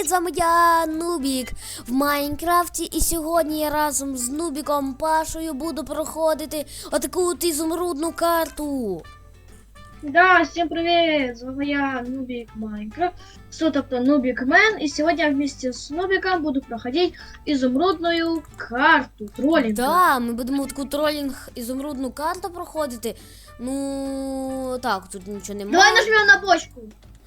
привіт! З вами я Нубік в Майнкрафті. І сьогодні я разом з Нубіком Пашою буду проходити отаку от ізумрудну карту. Да, всем привет! С вами я, Нубик Майнкрафт, что тобто Нубик Мен, и сегодня я вместе с Нубиком буду проходить изумрудную карту троллинга. Да, ми будемо таку тролінг ізумрудну карту проходити. Ну так, тут нічого немає. Давай нажмем на бочку.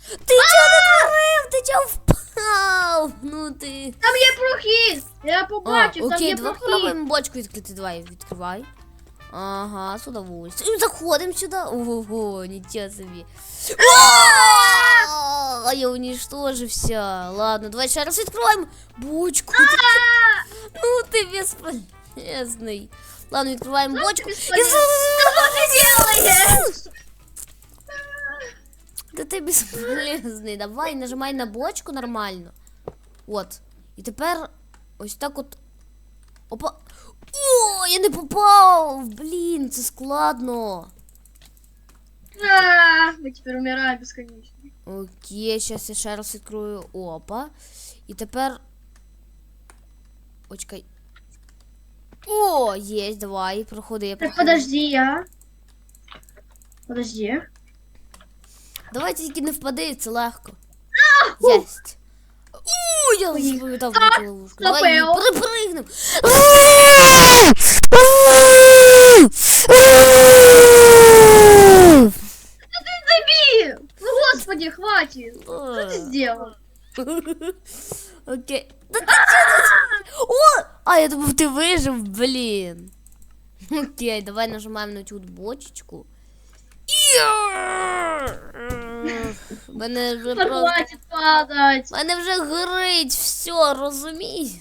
Ти чого натворив? Ти чого впав? Ну ти. Там є прохід! Я А, побачив, там окей, є давай прохід. попробуємо бочку відкрити. Давай, відкривай. Ага, з удовольствием. Заходимо сюди. Ого, нічого собі. А, я уничтожився. Ладно, давай ще раз відкриваємо бочку. Ну ти безполезний. Ладно, відкриваємо бочку. І безполезний? за- Что ты делаешь? Та ти безполезний. Давай, нажимай на бочку нормально. От. І тепер ось так от. Опа. О, я не попав! Блін, це складно. А, Мы теперь умираем бесконечно. Окей, зараз я ще раз відкрою. Опа. І тепер. Очкай. О, є, давай, проходи, я Так, проходи. подожди, я. Подожди. Давай тільки не впади, це легко. Єсть. У, я Поїхали. запам'ятав про цю ловушку. Давай її Стопив. перепригнем. Заби! Ну господи, хватит! Что ты сделал? Окей. Та ти чого ти- О! А, я думав, ти вижив, блін. Окей, давай нажимаємо на цю от бочечку. Мене вже просто... хватит падать! Мене вже горить все, розумієш?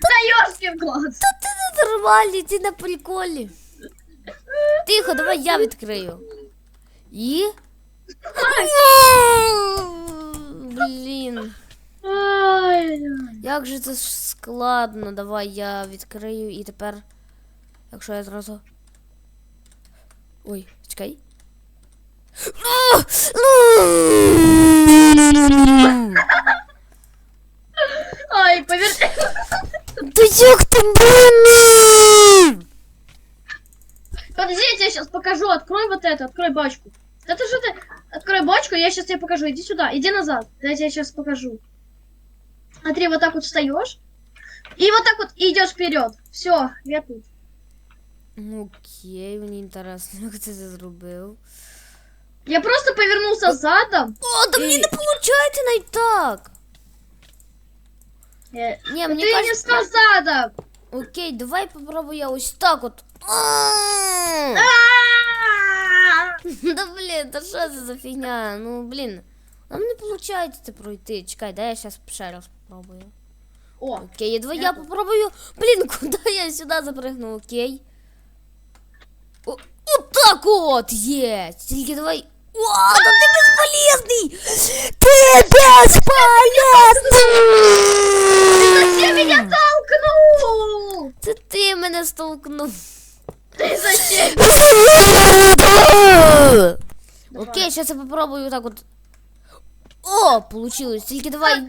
Да ёшкин глаз! Та ти не нормальний, ти на приколі. Тихо, давай я відкрию. І. Блін. Як же це складно. Давай я відкрию і тепер. Якщо я зразу. Ой, чекай. Ай, повер... Та як ти блін? Подожди, я тебе сейчас покажу. Открой вот это, открой бочку. Это же ты... Открой бочку, я сейчас тебе покажу. Иди сюда, иди назад. Я тебе сейчас покажу. Смотри, вот так вот встаешь. И вот так вот идешь вперед. Все, я тут. Окей, мені інтересно, як ти це зробив. Я просто повернулся задом. О, да мені І- не виходить навіть так. Э, Ні, Ты мені не кажется... встал задом. Окей, давай попробую я ось так от. А! Да блін, та що це за фігня? Ну блін. Нам не виходить це пройти. Чекай, дай я зараз ще раз попробую. О, Окей, я давай Я я тут. попробую. Блін, куди я сюди запригну, окей. О, от так от є. Тільки давай. О, да ти безполезний! Ти безполезний! зачем меня толкнул? Це ти мене столкнув. Ты зачем? Окей, сейчас я попробую так вот. О, получилось. Тільки давай.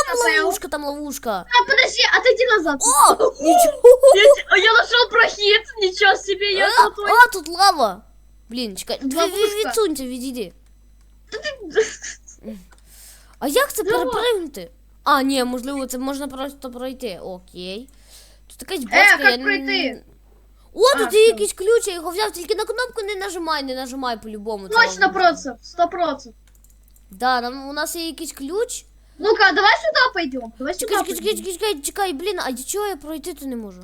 Ди- Там Напев. ловушка, там ловушка. А, подожди, отойди назад. О, нічого. Я, те- я нашел прохід, ничего себе, я А, крутой. а, тут лава. Блін, чекай. Ві- ві- Ловушка. Відсунься, відійди. А як це Давай. перепригнути? А, ні, можливо, це можна просто пройти. Окей. Тут якась Е, бочка. як я пройти? н- О, А, тут є все. якийсь ключ, я його взяв, тільки на кнопку не нажимай, не нажимай по-любому. це Точно ловушка. процентов, сто процентов. Да, нам, у нас є якийсь ключ. Ну-ка, давай сюда пойдем. Давай сюда Чекай, чекай, чекай, чекай, чекай, блін, а чого я пройти то не можу?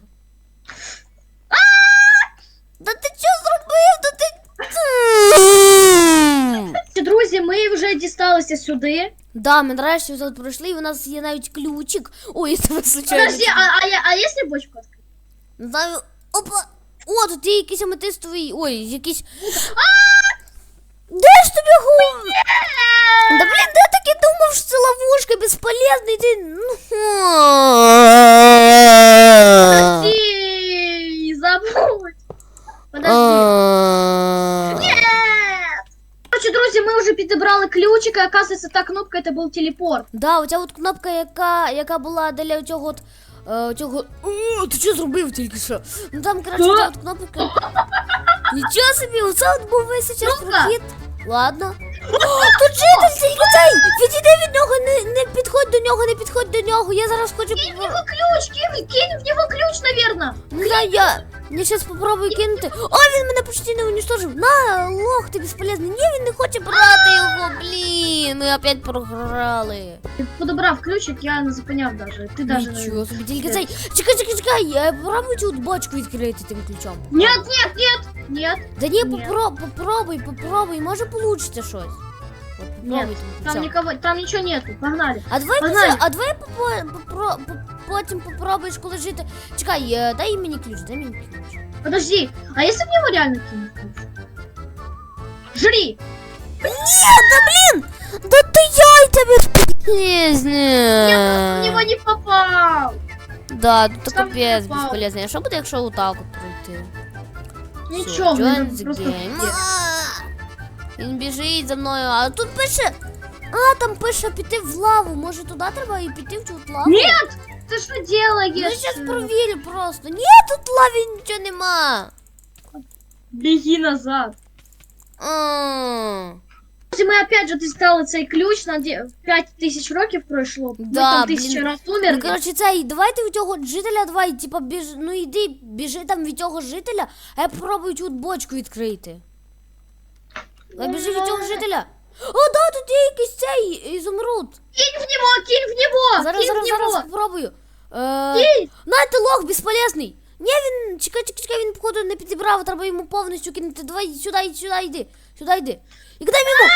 Да ти що зробив? Да ти. Друзі, ми вже дісталися сюди. Да, ми нарешті тут пройшли, і у нас є навіть ключик. Ой, я тебе случайно. Подожди, а, а, я- а если бочку? Не знаю. Опа! О, тут є якийсь аметистовий. Ой, якийсь. Де ж тобі гу? безполезний ти. Ну. Подожди, забудь. Подожди. А. Нет! Короче, друзі, ми вже підібрали написано ключик, и оказывается, та кнопка это был телепорт. Да, оця от кнопка, яка, яка була для цього от. Е, цього... О, ти що зробив тільки що? Ну там, коротше, Що? оця от кнопка. Нічого собі, оце от був весь час Ну-ка. прохід. Ладно. О, тут житель цей! Відійди від нього, не, не підходь до нього, не підходь до нього. Я зараз хочу. Кинь в него ключ, кинь, кинь в него ключ, наверное. Не знаю, я. Я зараз попробую кинути. О, він мене почти не уничтожив. На, лох, ти безполезний. Ні, він не хоче брати його, блін. Ми опять програли. Подобрав ключик, я не запоняв даже. Ты даже... Нічого собі, тільки цей. Чекай, чекай, чекай, я попробую цю от бочку відкрити тим ключом. Нет, нет, нет, нет. Да ні, Ні. попро, попробуй, попробуй, може получиться щось. От попробуй Нет, тим там ключом. никого, там ничего нету. Погнали. А давай Погнали. після- а давай попо- попро, по- потім попробуєш, коли жити. Чекай, е, дай мені ключ, дай мені ключ. Подожди, а если в него реально кинуть ключ? Жри! Ні, да блін! Да ти яйця безполезне! Я в него не попал! Да, тут Сам капець попав. безполезне. А що буде, якщо отак от пройти? Ничего, Всё, the просто... game. А! Він біжить за мною, а тут пише. А, там пише піти в лаву. Може туди треба і піти в цю от лаву? Нет! Ты что делаешь? Ну, зараз провірю просто. Ні, тут в лаві нічого нема. Беги назад. А, Если мы опять же ты стал цей ключ на 5000 років пройшло. Да, мы там блин. тисячу раз Ну, умерли. коротше, цей, давайте від цього жителя, давай, типа, біж, ну йди, біжи там від цього жителя, а я попробую цю от бочку відкрити. Давай біжи від цього жителя. О, да, тут є якийсь цей ізумруд. Кинь в него, кинь в него, Зараз, кинь зараз, в него. зараз попробую. Е, Кинь. на, ти лох безполезний. Ні, він, чекай, чекай, чекай, він, походу, не підібрав, треба йому повністю кинути. Давай сюди, сюди йди, сюди йди. І кидай йому.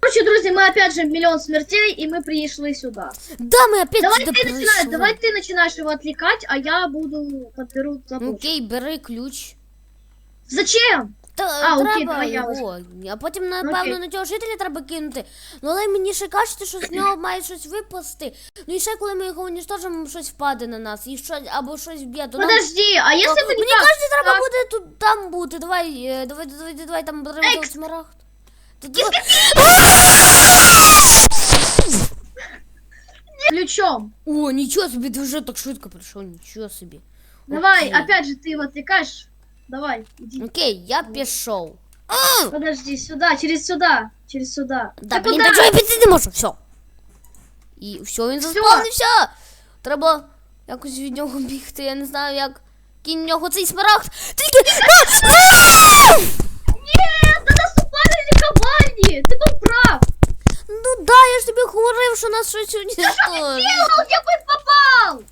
Короче, друзья, мы опять же миллион смертей, и мы пришли сюда. Да, ми опять Давай сюди ты начинаешь, прийшли. давай ты начинаешь его отвлекать, а я буду подберу забор. Окей, бери ключ. Зачем? Та А, окей, треба давай я його. А потім, напевно, Окей. на цього жителя треба кинути. Ну але мені ще кажете, що з нього має щось випасти. Ну і ще коли ми його унічтожимо, щось впаде на нас. І що, або щось б'є, то нам Подожди, а если бы не Мені так? кажуть, треба так. буде тут там бути. Давай, е, давай, давай, давай там беремо смарагд. Та давай- Ключом. О, нічого собі, ти вже так швидко прийшов, нічого собі. Давай, Окей. опять же ты его отвлекаешь. Давай, иди. Окей, я пішов. Подожди, сюда, через сюда, через сюда. Да, Ты блін, куда? та чого я піти не можу, все. І все, він заспавнився. Треба якось від нього бігти, я не знаю як. Кінь в нього цей смарагд. Тільки. На! На! Нет, да наступали ликование, ты был прав. Ну да, я ж тобі говорив, що нас щось уничтожить. Делал, я бы попал.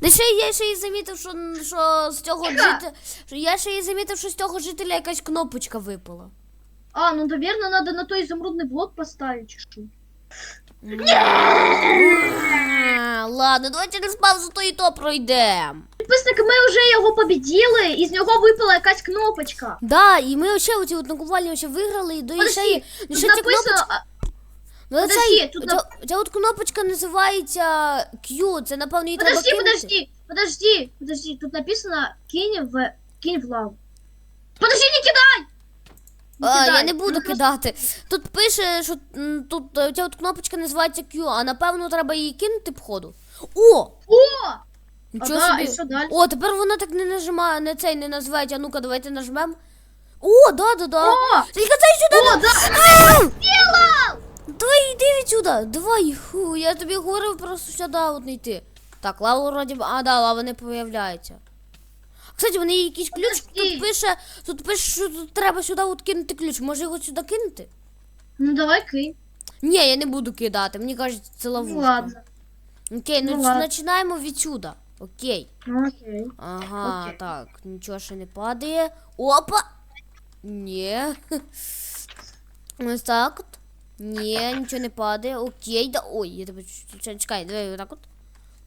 Да ще я ще й замітив, що, що з цього жителя. Я ще й замітив, що з цього жителя якась кнопочка випала. А, ну, наверное, надо на той изумрудный блок поставить. А, Ладно, давай через паузу то і то пройдемо. Підписники, ми вже його побіділи, і з нього випала якась кнопочка. Да, і ми ще оці от накувальні ще виграли, і до і ще, тут ще ця кнопочка. Ну, подожди, цей, тут ця, ця от кнопочка називається Q, це напевно її треба Подожди, кинути. подожди, подожди, подожди, тут написано кинь в, кинь в лаву. Подожди, не кидай! Не А, я кидай, не буду ну, просто- кидати. Тут пише, що м, тут е, ця от кнопочка називається Q, а напевно треба її кинути походу. О! О! Нічого Ага, собі. і що далі? О, тепер вона так не нажимає, не цей не називається. А ну-ка, давайте нажмемо. О, да, да, да. О! Тільки цей сюди. О, да! А! Сделал! Давай йди відсюди. Давай. Фу, я тобі говорив просто сюди от не йти. Так, лава вроді б. А, да, лава не появляється. Кстати, вони якийсь ключ тут пише, тут пише, що тут треба сюди от кинути ключ. Може його сюди кинути? Ну давай кинь. Ні, я не буду кидати. Мені кажуть, це ловушка. Ну ладно. Окей, ну, Ну, починаємо відсюди. Окей. Ну окей. Ага, Окей. так, нічого ще не падає. Опа! Ні. Ось так. Ні, нічого не падає. Окей, да. Ой, я тебе чекай, давай отак от.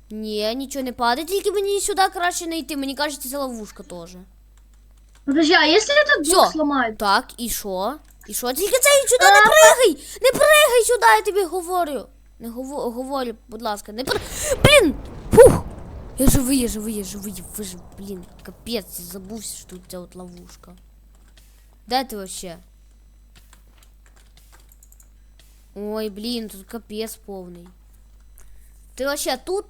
Ні, нічого не падає, тільки мені сюди краще не йти. Мені кажеться, це ловушка теж. Подожди, а если этот блок Всё. Так, і що? І що? Тільки цей сюди не пригай! Не пригай сюди, я тобі говорю. Не говорю, говорю, будь ласка, не при... Блін! Фух! Я живий, я живий, я живий, вижив, блін, капець, я забувся, що тут ця от ловушка. Де ти вообще? Ой, блін, тут капець повний. Ти вообще тут?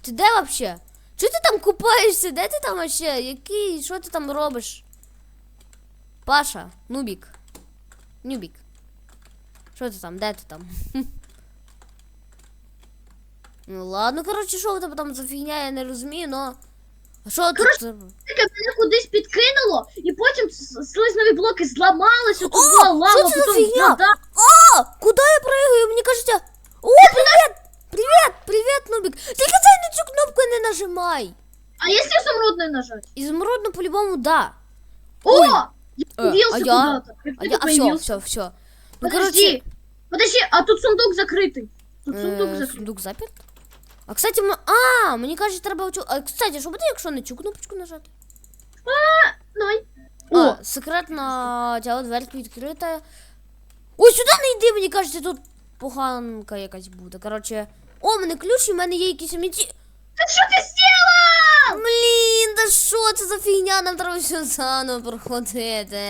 Ти де вообще? Чого ти там купаєшся? Де ти там вообще? Який? Що ти там робиш? Паша, Нубік. Нюбік. Що ти там? Де ти там? Ну ладно, коротше, що у тебе там за фігня, я не розумію, но. А що тут? Коротше, мене кудись підкинуло, і потім с- слизнові блоки зламалися, тут О, була лава, це за потім фігня? вода. А, куда я прыгаю? Мне кажется... О, привет! Привет, привет, Нубик. Тільки це на цю кнопку не нажимай. А якщо изумрудний нажать? Изумрудно по-любому да. О! Ой. Я Э, а я? куда-то. Я А, я, а все, появился. все, все. Ну, Подожди, короче, подожди, а тут сундук закритий. Тут сундук е, закритий. сундук заперт. А, кстати, м- а, мені кажуть, треба оцю... А, кстати, що буде, якщо на цю кнопочку нажати? Давай. О, О, секретна ця дверь відкрита. Ой, сюди не йди, мені кажеться, тут поганка якась буде. Короче, о, в мене ключ, і в мене є якісь аміті... та що ти зробив? Блін, да що це за фігня? Нам треба все заново проходити.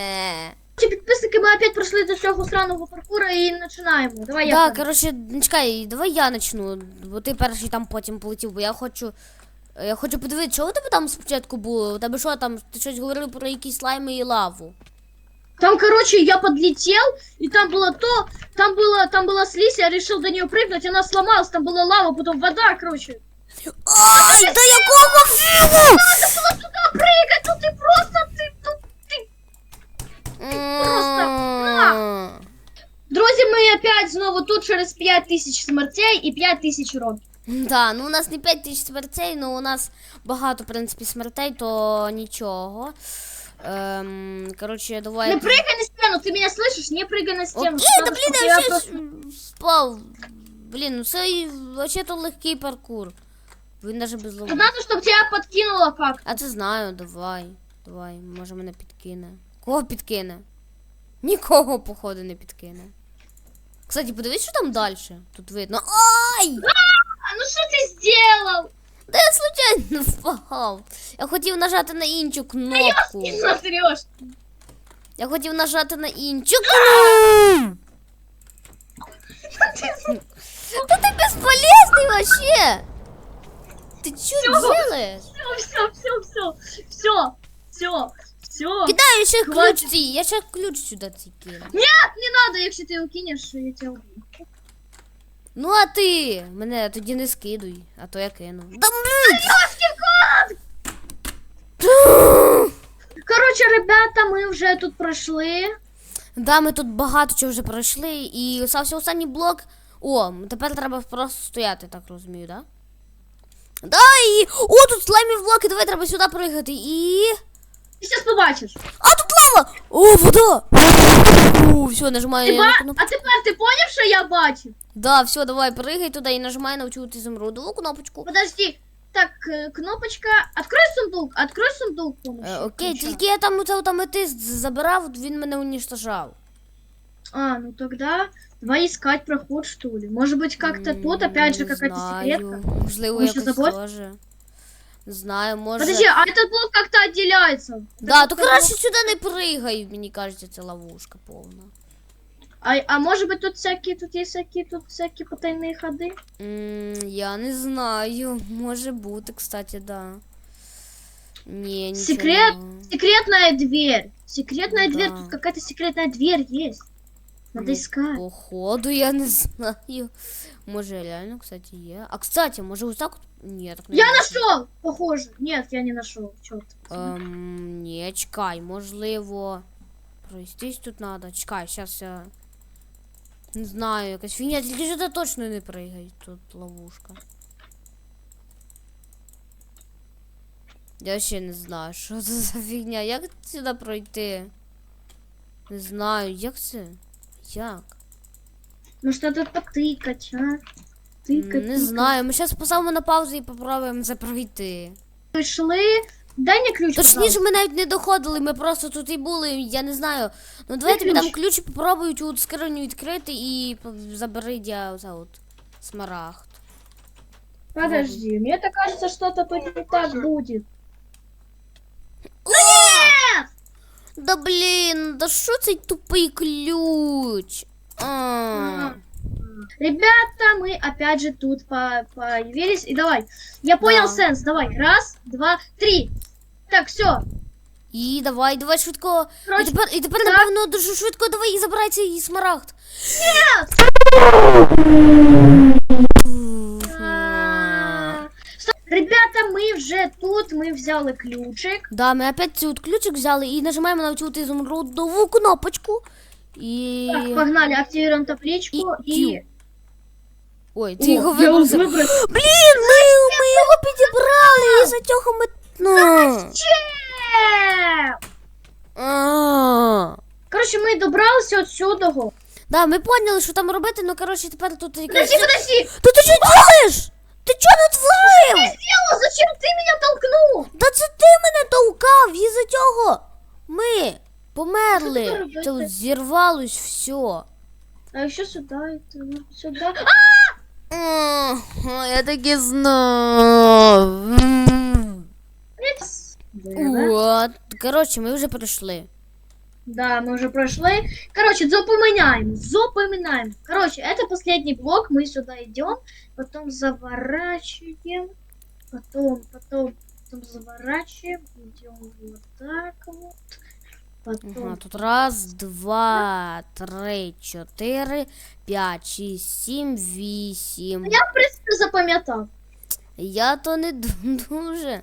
Ці підписники, ми опять пройшли до цього сраного паркура і починаємо. Давай я. Так, перший. коротше, ну, чекай, давай я начну, бо ти перший там потім полетів, бо я хочу. Я хочу подивитися, що у тебе там спочатку було? У тебе що там? Ти щось говорив про якісь слайми і лаву. Там, короче, я подлетел, и там было то, там было, там была слизь, я решил до нее прыгнуть, она сломалась, там была лава, потом вода, короче. Ай, да якого фігу? Надо было туда прыгать, ну ты просто, ты, ну, ты. М. Друзі, ми опять знову тут через 5 тисяч смертей і 5 тисяч років. Да, ну у нас не 5 тисяч смертей, ну у нас багато, в принципі, смертей, то нічого. Ем, коротше, давай. Не прыгай на стену, ты меня слышишь? Не прыгай на стену. Окей, да Надо, блін, щоб я я ще просто- спав. Блін, ну це і вообще-то легкий паркур. Він навіть без лову. Надо, чтобы тебя подкинуло как. А це знаю, давай. Давай, може мене підкине. Кого підкине? Нікого, походу, не підкине. Кстати, подивись, що там далі. Тут видно. Ай! А ну что ты сделал? Да я случайно впав. Я хотів нажати на іншу кнопку. Не смотришь. Я хотів нажати на іншу кнопку. Да ты бесполезный вообще! Ты что Всё. делаешь? Все, все, все, все, все, все. Кидаю ще ключ Хватит. цей, я ще ключ сюди цей кину. Нет, не надо, если ты его кинешь, я тебя убью. Ну а ти мене тоді не скидуй, а то я кину. Да блін! Короче, ребята, мы уже тут прошли. Да, ми тут багато чого вже пройшли, і остався останній блок. О, тепер треба просто стояти, так розумію, да? Да, і. О, тут слаймі блоки, давай треба сюди пригати. І. Ты сейчас побачишь. А тут лава! О, вода! О, все, нажимаю Ти на ба... кнопку. А тепер ти поняв, що я бачу? Да, все, давай, пригай туди і нажимай на цю ізумрудову кнопочку. Подожди. Так, э, кнопочка. Открой сундук, открой сундук. Е, помощи. окей, Ключа. тільки я там оце аметист забирав, він мене уніштожав. А, ну тогда давай искать проход, что ли. Может быть, как-то М, тут, опять же, не какая-то знаю. секретка. Можливо, Може, якось забор? теж. Не знаю, може. Подожди, а этот блок как-то отделяется. Да, Это то как-то краще сюди не пригай, мені кажеться, це ловушка повна. А, а может быть тут всякие, тут есть всякие, тут всякие потайные ходы? М, я не знаю. Може бути, кстати, да. Ні, нічого Секрет? нема. Секретная дверь. Секретная Да. дверь, тут какая-то секретная дверь есть. Надо искать. Походу, я не знаю. Може, реально, кстати, є. А кстати, може ось так от. Ні, так не Я нашел! Похоже. Нет, я не нашел. Черт. Ем, ні, чекай, можливо. Проїстись тут надо. Чекай, зараз я. Не знаю, якась фігня, тільки сюди точно не пригай, тут ловушка. Я ще не знаю, що це за фігня. Як сюди пройти? Не знаю, як це? Як? Может, надо потыкать, а? М, Тыкать. Не тыкать. знаю, ми зараз поставимо на паузу і попробуємо це пройти. Пришли. Дай мне ключ, Точніше, пожалуйста. ми навіть не доходили, ми просто тут і були, я не знаю. Ну давай я тобі ключ? дам ключ і попробую цю от скриню відкрити і по- забери я оце от смарагд. Подожди, мне так кажется, что-то тут не так будет. Да блін, да що цей тупий ключ? А. Ребята, мы опять же тут по- появились. И давай. Я понял Да. сенс. Давай. Раз, два, три. Так, все. І давай, давай швидко. І Короче, тепер, і тепер так. напевно, дуже швидко давай і забирай цей смарагд. а, Ребята, мы уже тут, мы взяли ключик. Да, ми опять цей от ключик взяли і нажимаємо на цю от ізумрудову кнопочку. І. Так, погнали, активируем табличку И и... Q. Ой, ти його О, я вибрав. выбрал. Блін, ми, ми його підібрали, і за цього ми. Ну. Че? А. Короче, мы добрались отсюда. го. Да, ми поняли, що там робити, ну коротше, тепер тут якась. Подожди, подожди. Та ти що робиш? Ти чого не творив? Сделал, зачем ты меня толкнул? Та це ти мене толкав, і за цього ми Що померли. робити? Це зірвалось все. А еще сюда, это, сюда. Я так і знав. М. Да. От. Коротше, ми вже прийшли. Да, мы уже прошли. Короче, запоминаем, запоминаем. Короче, это последний блок, мы сюда идем, потом заворачиваем, потом, потом, потом заворачиваем, идем вот так вот, потом. Ага, тут раз, два, три, чотири, п'ять, шість, сім, вісім. Я, в принципе, запам'ятав. Я то не ду- дуже.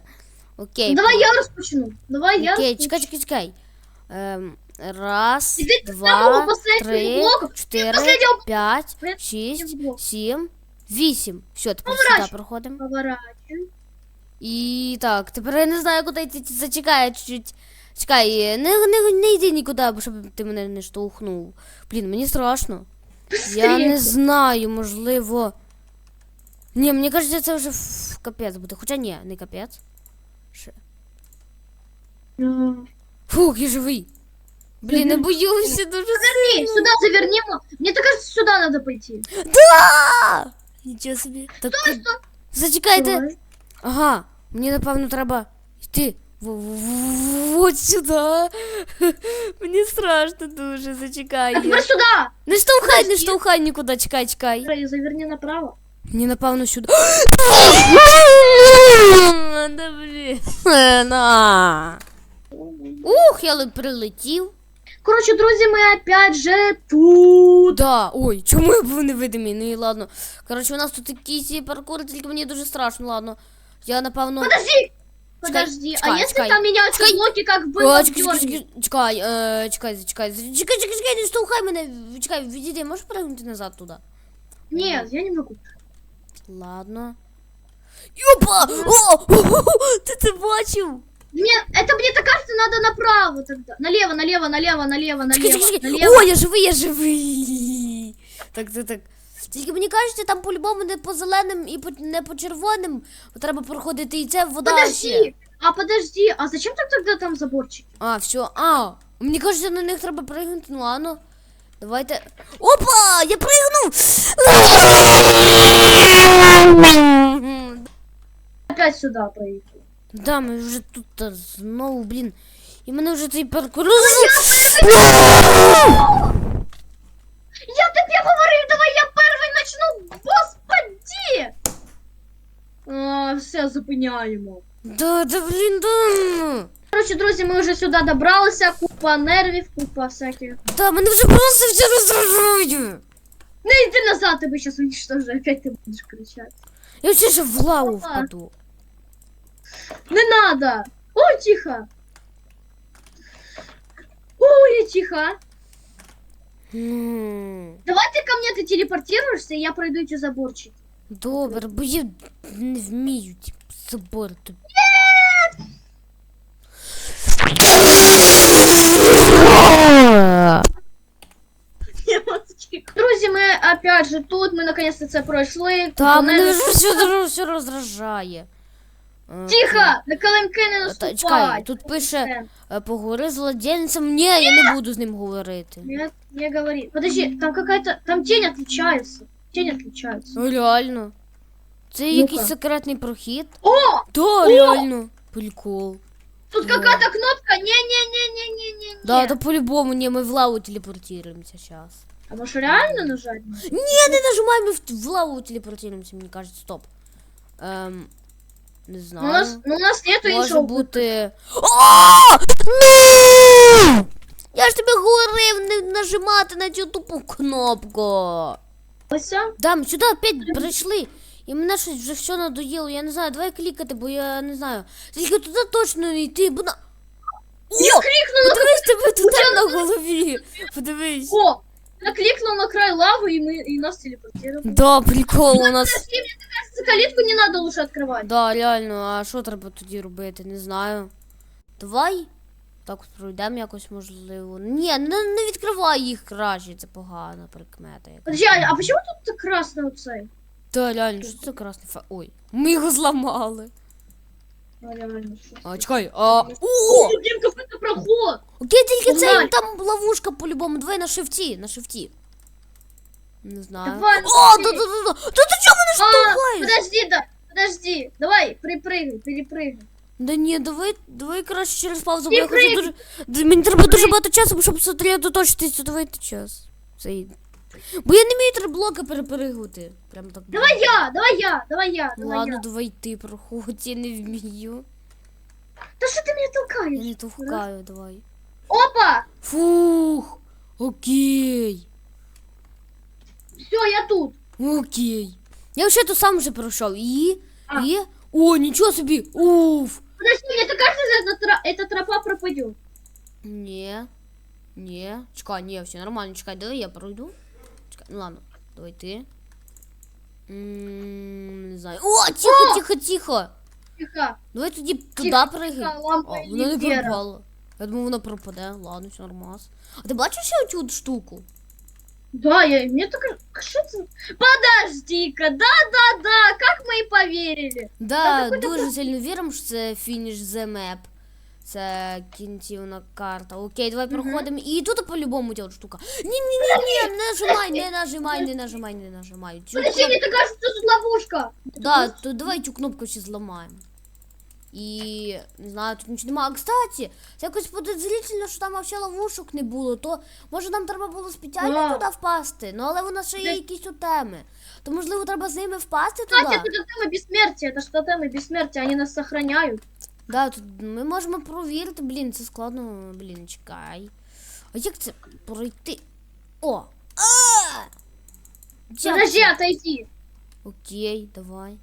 Окей. Давай я розпочну. Давай я Окей, розпочну. чекай, чекай, чекай. Ем, раз, Іди до два, самого последнього три, блоку. чотири, Последнього п'ять, Последнього шість, блоку. сім, вісім. Все, тепер Поворачуй. сюди проходимо. Поворачиваем. І так, тепер я не знаю, куди йти. Зачекай чуть-чуть. Чекай, не, не, не йди нікуди, бо щоб ти мене не штовхнув. Блін, мені страшно. Я не Быстрее. знаю, можливо. Ні, мені кажеться, це вже ф- капець буде. Хоча ні, не капець. Ще. М. Фух, я живий. Блін, не боюся дуже Заверни, сюда заверни. мо- Мне так кажется, сюда надо пойти. Да! Нічого собі. Так, Стой, стой. зачекайте. Давай. Ага, мені напевно треба йти. в- в- в- От сюди. Мені страшно дуже, А зачекай. теперь сюда. Не штовхай, не Подожди. штовхай нікуди, чекай, чекай. Смотри, Заверни направо. Мені напевно сюди. Да блін. На. Ух, я ли- прилетів. Короче, друзі, ми опять же тут. Да, ой, чому я був невидимий? Ну і ладно. Коротше, у нас тут якісь паркури, тільки мені дуже страшно, ладно. Я напевно. Подожди. Чекай, Подожди, чекай, а если чекай. там меняются Чекай. блоки, как было О, в чекай, Дёрне? чекай, чекай, е, чекай, чекай, чекай, чекай, чекай, не штовхай мене, чекай, відійди, можеш перегнути назад туди? Нет, я не могу. Ладно. Йопа! О! Ти це бачив? Мне, это мне так кажется, Надо направо тогда. Налево, налево, налево, налево, налево, налево. О, я живий, я живий. Так, так, так. Тільки мені кажеться, там по-любому не по зеленим і по, не по червоним треба проходити, і це вода ще. Подожди, а подожди, а зачем так тогда там заборчик? А, все. А, мені кажеться, на них треба пригнути. Ну ладно. Давайте. Опа! Я пригнув! Опять сюда проехал. Да, ми вже тут та, знову, блін. І мене вже цей паркур. Я тобі говорив, давай я перший начну, господи! А, все, зупиняємо. Да, да, блін, да. Короче, друзі, ми вже сюди добралися, купа нервів, купа всяких. Да, мене вже просто все роздражує. Не йди назад, тебе сейчас уничтожу, опять ти будеш кричати. Я все ще в лаву впаду. Не надо! Ой, тихо! Ой, тихо! М, Давай ты ко мне ты телепортируешься, и я пройду эти заборчики. Добре, бо я не вмію ті заборти. Друзі, ми опять же тут, ми наконец-то це пройшли. Та Купа мене нервів. вже все, все роздражає. Е, Тихо! На каленки не Та, чекай, тут пише е, поговори з владельцем. Ні, я не буду з ним говорити. Нет, не говори. Подожди, там какая-то... Там тень отличается. Тень отличается. Ну реально. Це якийсь секретний прохід? О! Да, реально. Прикол. Тут какая-то кнопка. Не-не-не-не-не-не. Да, то по-любому, не, мы в лаву телепортируемся сейчас. А может реально нажать? Не, не нажимай, мы в, в лаву телепортируемся, мне кажется, стоп. Ем, не Ну, у нас, ну, у нас нету Може іншого. бути. О! Ну! Я ж тобі говорив не нажимати на цю тупу кнопку. Ось. Да, ми сюди опять прийшли. І мене щось вже все надоїло. Я не знаю, давай клікати, бо я не знаю. Тільки туди точно не йти, бо на. Я О! Подивись тебе тут на голові. Подивись. о, я кликнул на край лавы, и мы и нас телепортировали. Да, прикол у нас. Кажется, калитку не надо лучше открывать. Да, реально, а що треба тоді робити? Не знаю. Давай. Так от пройдемо якось можливо. Ні, не, не відкривай їх краще, це погана прикмета. Подожди, а, а почему тут красный вот цей? Та реально, що це красний фа. Ой, ми його зламали. А, реально? А, чекай, а. О! Блин, какой-то проход. Окей, тільки це Знаю. там ловушка по-любому. Давай на шифті, на шифті. Не знаю. Давай, О, на да, шифті. да, да, да. Та ти чого мене А, штовхаєш? подожди, да, подожди. Давай, припрыгай, перепрыгай. Да ні, давай, давай краще через паузу, бо Ти я хочу приг- дуже. Д- Мені треба дуже багато часу, щоб сосредоточитися. Давайте час. Цей. Бо я не вмію три блоки перепригувати. Прям так. Давай я, давай я, давай я, давай Ладно, я. давай ти проходь, я не вмію. Да что ты меня Я толкаешь? не товкаю, давай. Опа! Фух. Окей. Все, я тут. Окей. Я вже тут сам вже пройшов. І. А. І. О, нічого собі. Уф. Подожди, мне так кажется, эта, тро- эта тропа пропадет. Не. Не. Чекай, не, все нормально. Чекай, давай я пройду. Чекай, ну ладно, давай ты. М, Не знаю. О, тихо, О! тихо, тихо. Тихо. Давай тоді туди Тихо, пригай. тихо, лампа О, вона не Елізера. пропала. Я думаю, вона пропаде. Ладно, все нормально. А ти бачиш ще цю от штуку? Да, я, мне только... Что ты... Подожди-ка, да-да-да, как мы и поверили. Да, дуже сильно віримо, що це фініш The Map. Це кінцівна карта. Окей, давай проходимо. І тут по-любому ця штука. Ні, ні, ні, ні, не нажимай, не нажимай, не нажимай, не нажимай. Подожди, мне кажется, тут ловушка. Да, то давай цю кнопку ще зламаємо. І не знаю, тут нічого немає. А кстати, це якось подозрительно, що там взагалі ловушок не було. То може нам треба було спеціально Да. туди впасти. Ну але в нас ще є Де- якісь у теми. То можливо треба з ними впасти Кстати, туди. это тотемы бессмертия, это что тотемы бессмертия, они нас сохраняют. Да, тут ми можемо провірити, блін, це складно, блін, чекай. А як це пройти? О! А! Як Подожди, це? отойди. Окей, давай.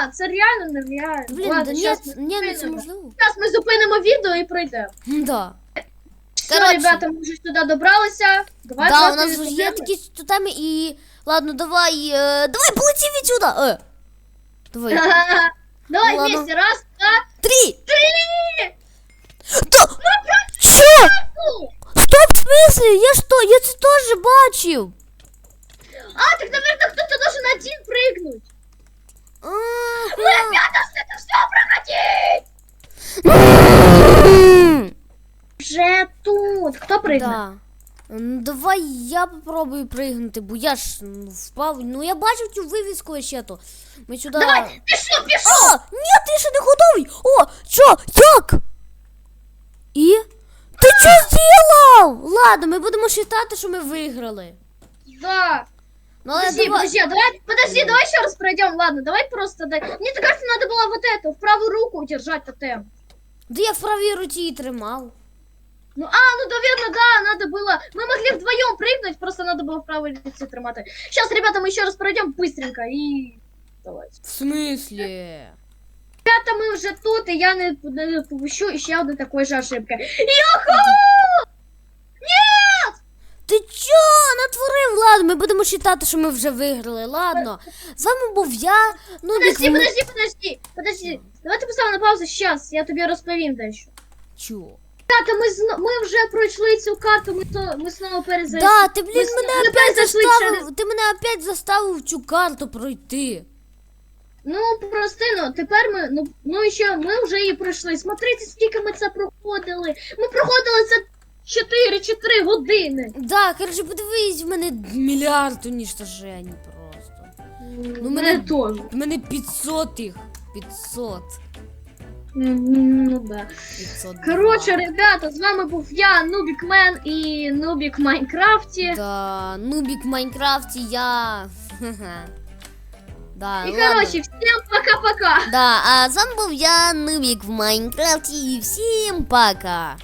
Блін, а, це реально нереально. Блін, Ладно, да ні, щас це- ми ні, ну це зупинимо. можливо. Зараз ми зупинимо відео і пройдемо. Да. Все, Коротше. ребята, ми вже сюди добралися. Давай Да, у брати нас тотеми. є такі тотеми і. Ладно, давай. Е... Давай полетим відсюда! Е. Давай. Ха-ха-ха. Давай Ладно. вместе, раз, два, Три! три. Да! Що? Ну, Стоп, в смысле? Я що? Я це теж бачив. А, так, наверное, кто-то должен один прыгнуть. Ребята, это все проходить! Уже тут. Кто прыгнет? Да. Ну, давай я попробую пригнути, бо я ж ну, впав. Ну я бачив цю вивіску ще то. Ми сюди. Давай, пишу. О! Ні, ти ще не готовий! О! Що? Як? І? Ти що зробив? Ладно, ми будемо вважати, що ми виграли. Да. Ну, але Подожди, давай... подожди, а давай, подожди, давай еще раз пройдем. Ладно, давай просто дай. Мне так кажется, надо было вот эту в правую руку держать тотем. Да я в правій руці її тримав. Ну, а, ну, наверное, да, надо было. Мы могли вдвоем прыгнуть, просто надо было в правой руке тримати. Сейчас, ребята, мы еще раз пройдем быстренько и... Давайте. В смислі? Ребята, мы уже тут, и я не, не попущу еще одной такой же ошибкой. Йоху! Чо натворив? Ладно, ми будемо вважати, що ми вже виграли. Ладно. З вами був я. Ну, Подожди, ми- подожди, подожди, подожди. Давай ты поставим на паузу сейчас, я тобі розповім дещо. Чо? Ребята, ми, зно... ми вже пройшли цю карту, ми, то... ми знову перезайшли. Да, ти, блін, Ми с- мене ми опять перезайшли заставив. через- Ти мене опять заставив цю карту пройти. Ну, прости, ну, тепер ми, ну, ну і що, ми вже її пройшли. Смотрите, скільки ми це проходили. Ми проходили це 4 чи 3 години. Да, коротше, подивись, в мене мільярд уніштожень просто. Ну, мене- теж. В мене 500 їх. 500. М, Ну да. 502. Коротше, ребята, з вами був я, Нубік Мен і Нубік в Майнкрафті. Да, нубик в Майнкрафте, я... Ха-ха. Да, І ладно. коротше, всім пока-пока. Да, а вами був я, Нубик в Майнкрафте, і всім пока.